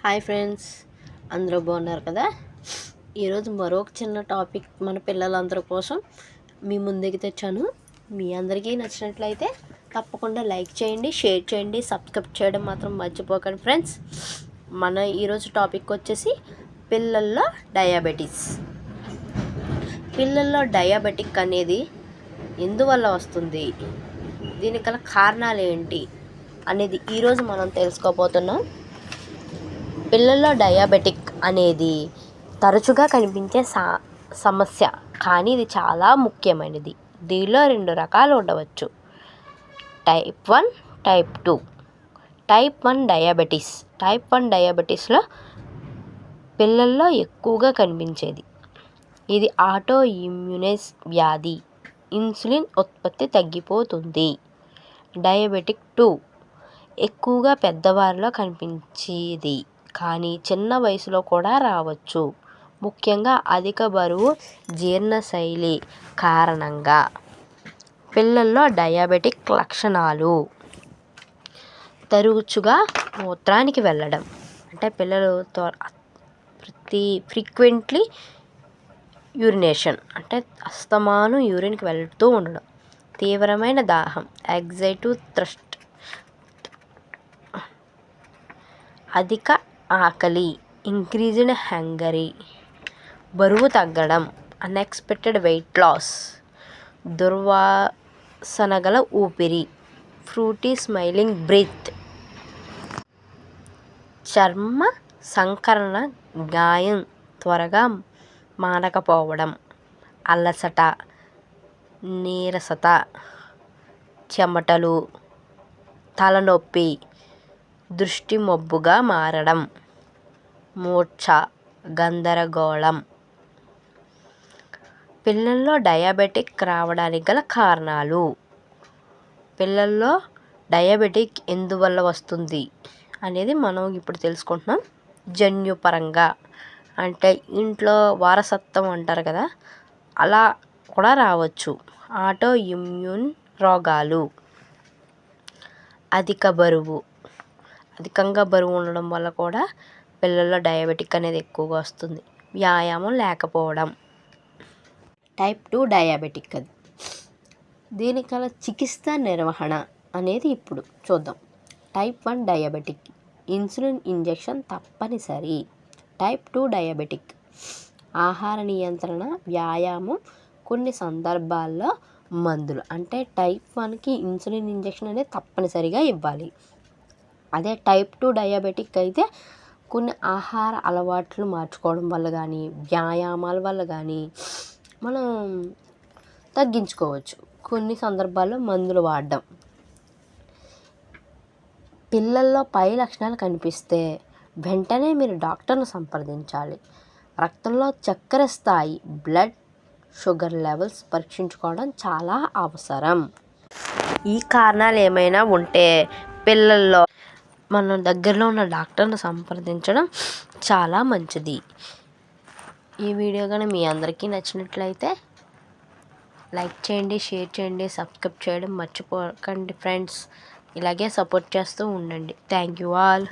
Hi friends. అందరూ బాగున్నారు కదా? ఈరోజు మరొక చిన్న టాపిక్ మన పిల్లలందరి కోసం మీ ముందుకు తెచ్చాను. మీ అందరికీ నచ్చినట్లయితే తప్పకుండా లైక్ చేయండి షేర్ చేయండి సబ్స్క్రైబ్ చేయడం మాత్రం మర్చిపోకండి ఫ్రెండ్స్. మన ఈరోజు టాపిక్ వచ్చేసి పిల్లల్లో డయాబెటీస్. పిల్లల్లో డయాబెటిక్ అనేది ఎందువల్ల వస్తుంది? దీనికి గల కారణాలు ఏంటి? అనేది ఈరోజు మనం తెలుసుకోబోతున్నాం. పిల్లల్లో డయాబెటిక్ అనేది తరచుగా కనిపించే సా సమస్య. కానీ ఇది చాలా ముఖ్యమైనది. దీనిలో రెండు రకాలు ఉండవచ్చు. Type one type two type one diabetes type one డయాబెటీస్లో పిల్లల్లో ఎక్కువగా కనిపించేది. ఇది ఆటో ఇమ్యూనిస్ వ్యాధి. ఇన్సులిన్ ఉత్పత్తి తగ్గిపోతుంది. డయాబెటిక్ టూ ఎక్కువగా పెద్దవారిలో కనిపించేది. కానీ చిన్న వయసులో కూడా రావచ్చు. ముఖ్యంగా అధిక బరువు జీర్ణశైలి కారణంగా. పిల్లల్లో డయాబెటిక్ లక్షణాలు. తరచుగా మూత్రానికి వెళ్ళడం. అంటే పిల్లలు ప్రతి ఫ్రీక్వెంట్లీ యూరినేషన్ అంటే అస్తమాను యూరిన్కి వెళ్తూ ఉండడం. తీవ్రమైన దాహం ఎగ్జైటివ్ థ్రస్ట్ అధిక ఆకలి ఇంక్రీజ్డ్ హ్యాంగరీ బరువు తగ్గడం అన్ఎక్స్పెక్టెడ్ వెయిట్ లాస్ దుర్వాసన గల ఊపిరి ఫ్రూటీ స్మైలింగ్ బ్రీత్ చర్మ సంకరణ గాయం త్వరగా మానకపోవడం అలసట నీరసత చెమటలు తలనొప్పి దృష్టి మబ్బుగా మారడం. మూర్ఛ గందరగోళం. పిల్లల్లో డయాబెటిక్ రావడానికి గల కారణాలు. పిల్లల్లో డయాబెటిక్ ఎందువల్ల వస్తుంది అనేది మనం ఇప్పుడు తెలుసుకుంటున్నాం. జన్యుపరంగా అంటే ఇంట్లో వారసత్వం అంటారు కదా అలా కూడా రావచ్చు. ఆటో ఇమ్యూన్ రోగాలు. అధిక బరువు అధికంగా బరువు ఉండడం వల్ల కూడా పిల్లల్లో డయాబెటిక్ అనేది ఎక్కువగా వస్తుంది. వ్యాయామం లేకపోవడం. టైప్ టూ డయాబెటిక్ అది. దీనికి గల చికిత్స నిర్వహణ అనేది ఇప్పుడు చూద్దాం. Type one diabetic insulin injection తప్పనిసరి. టైప్ టూ డయాబెటిక్ ఆహార నియంత్రణ వ్యాయామం కొన్ని సందర్భాల్లో మందులు. అంటే టైప్ వన్కి ఇన్సులిన్ ఇంజెక్షన్ అనేది తప్పనిసరిగా ఇవ్వాలి. అదే టైప్ టూ డయాబెటిక్ అయితే కొన్ని ఆహార అలవాట్లు మార్చుకోవడం వల్ల కానీ వ్యాయామాల వల్ల కానీ మనం తగ్గించుకోవచ్చు. కొన్ని సందర్భాల్లో మందులు వాడడం. పిల్లల్లో పై లక్షణాలు కనిపిస్తే వెంటనే మీరు డాక్టర్ను సంప్రదించాలి. రక్తంలో చక్కెర స్థాయి బ్లడ్ షుగర్ లెవెల్స్ పరీక్షించుకోవడం చాలా అవసరం. ఈ కారణాలు ఏమైనా ఉంటే పిల్లల్లో మన దగ్గరలో ఉన్న డాక్టర్ని సంప్రదించడం చాలా మంచిది. ఈ వీడియో కానీ మీ అందరికీ నచ్చినట్లయితే లైక్ చేయండి షేర్ చేయండి సబ్స్క్రైబ్ చేయడం మర్చిపోకండి ఫ్రెండ్స్. ఇలాగే సపోర్ట్ చేస్తూ ఉండండి. Thank you all.